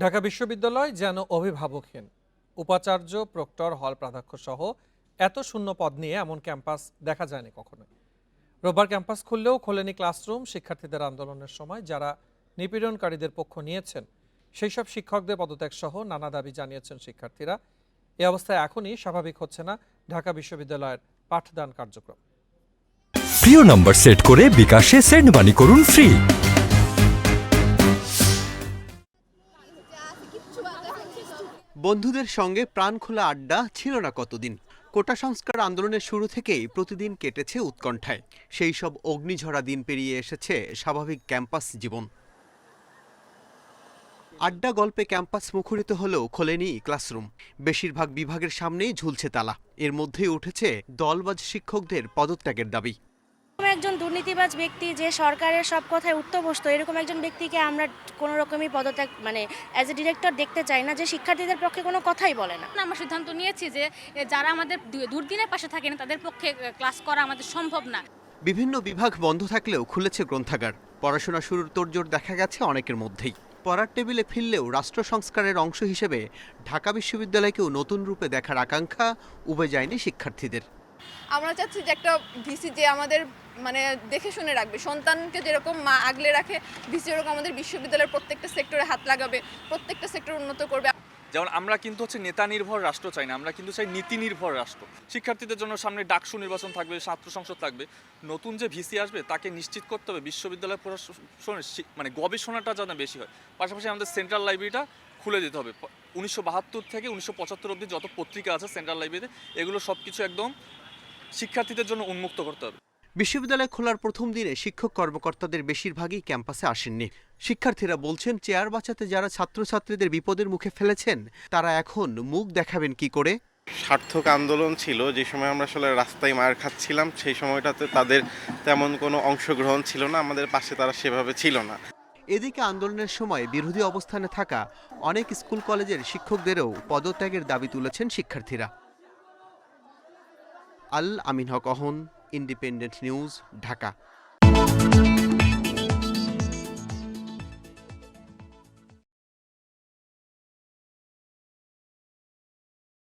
ঢাকা বিশ্ববিদ্যালয় যেন অভিভাবকহীন। উপাচার্য, প্রক্টর, হল প্রাধ্যক্ষ সহ এত শূন্য পদ নিয়ে এমন ক্যাম্পাস দেখা যায়নি কখনো রোববার ক্যাম্পাস খুললেও খোলেনি ক্লাসরুম শিক্ষার্থীদের আন্দোলনের সময় যারা নিপীড়নকারীদের পক্ষ নিয়েছেন সেই সব শিক্ষকদের পদত্যাগ সহ নানা দাবি জানিয়েছেন শিক্ষার্থীরা। এ অবস্থায় এখনই স্বাভাবিক হচ্ছে না ঢাকা বিশ্ববিদ্যালয়ের পাঠদান কার্যক্রম। প্রিয় নম্বর সেট করে বিকাশে সেন্ড মানি করুন ফ্রি বন্ধুদের সঙ্গে প্রাণ খোলা আড্ডা ছিল না কতদিন। কোটা সংস্কার আন্দোলনের শুরু থেকেই প্রতিদিন কেটেছে উৎকণ্ঠায়। সেই সব অগ্নিঝরা দিন পেরিয়ে এসেছে স্বাভাবিক ক্যাম্পাস জীবন। আড্ডা গল্পে ক্যাম্পাস মুখরিত হলেও খোলেনি ক্লাসরুম। বেশিরভাগ বিভাগের সামনেই ঝুলছে তালা। এর মধ্যেই উঠেছে দলবাজ শিক্ষকদের পদত্যাগের দাবি। একজন দুর্নীতিবাজ ব্যক্তি যে সরকারের সব কথায় উঠতবসত এরকম একজন ব্যক্তিকে আমরা কোনো রকমই পদত্যাগ মানে অ্যাজ এ ডিরেক্টর দেখতে চাই না যে শিক্ষার্থীদের পক্ষে কোনো কথাই বলে না। আমরা সিদ্ধান্ত নিয়েছি যে যারা আমাদের দুর্দিনের পাশে থাকেন তাদের পক্ষে ক্লাস করা আমাদের সম্ভব না। বিভিন্ন বিভাগ বন্ধ থাকলেও খুলেছে গ্রন্থাগার। পড়াশোনা শুরুর তোড়জোড় দেখা গেছে অনেকের মধ্যেই। পড়ার টেবিলে ফিরলেও রাষ্ট্র সংস্কারের অংশ হিসেবে ঢাকা বিশ্ববিদ্যালয়কেও নতুন রূপে দেখার আকাঙ্ক্ষা উবে যায়নি শিক্ষার্থীদের। আমরা চাচ্ছি যে একটা ভিসি যে আমাদের মানে দেখে শুনে রাখবে। সন্তানকে যেরকম মা আগলে রাখে, ভিসি ওরকম আমাদের বিশ্ববিদ্যালয়ের প্রত্যেকটা সেক্টরে হাত লাগাবে, প্রত্যেকটা সেক্টর উন্নত করবে। যেমন আমরা কিন্তু হচ্ছে নেতা নির্ভর রাষ্ট্র চাই না, আমরা কিন্তু চাই নীতি নির্ভর রাষ্ট্র। শিক্ষার্থীদের জন্য সামনে ডাকসু নির্বাচন থাকবে, ছাত্র সংসদ থাকবে। নতুন যে ভিসি আসবে, তাকে নিশ্চিত করতে হবে বিশ্ববিদ্যালয় প্রশাসনের মানে গবেষণাটা যেন বেশি হয়। পাশাপাশি আমাদের সেন্ট্রাল লাইব্রেরিটা খুলে দিতে হবে। উনিশশো বাহাত্তর থেকে উনিশশো পঁচাত্তর অব্দি যত পত্রিকা আছে সেন্ট্রাল লাইব্রেরিতে, এগুলো সব কিছু একদম শিক্ষার্থীদের জন্য উন্মুক্ত করতে হবে। বিশ্ববিদ্যালয় খোলার প্রথম দিনে শিক্ষক কর্মকর্তাদের বেশিরভাগই ক্যাম্পাসে আসেননি। শিক্ষার্থীরা বলছেন চেয়ার বাঁচাতে যারা ছাত্রছাত্রীদের বিপদের মুখে ফেলেছেন তারা এখন মুখ দেখাবেন কি করে? সার্থক আন্দোলন ছিল যে সময় আমরা আসলে রাস্তায় মার খাচ্ছিলাম সেই সময়টাতে তাদের তেমন কোনো অংশগ্রহণ ছিল না আমাদের পাশে তারা সেভাবে ছিল না। এদিকে আন্দোলনের সময় বিরোধী অবস্থানে থাকা অনেক স্কুল কলেজের শিক্ষকদেরও পদত্যাগের দাবি তুলেছেন শিক্ষার্থীরা। আল আমিন হক অহন ইন্ডিপেন্ডেন্ট নিউজ ঢাকা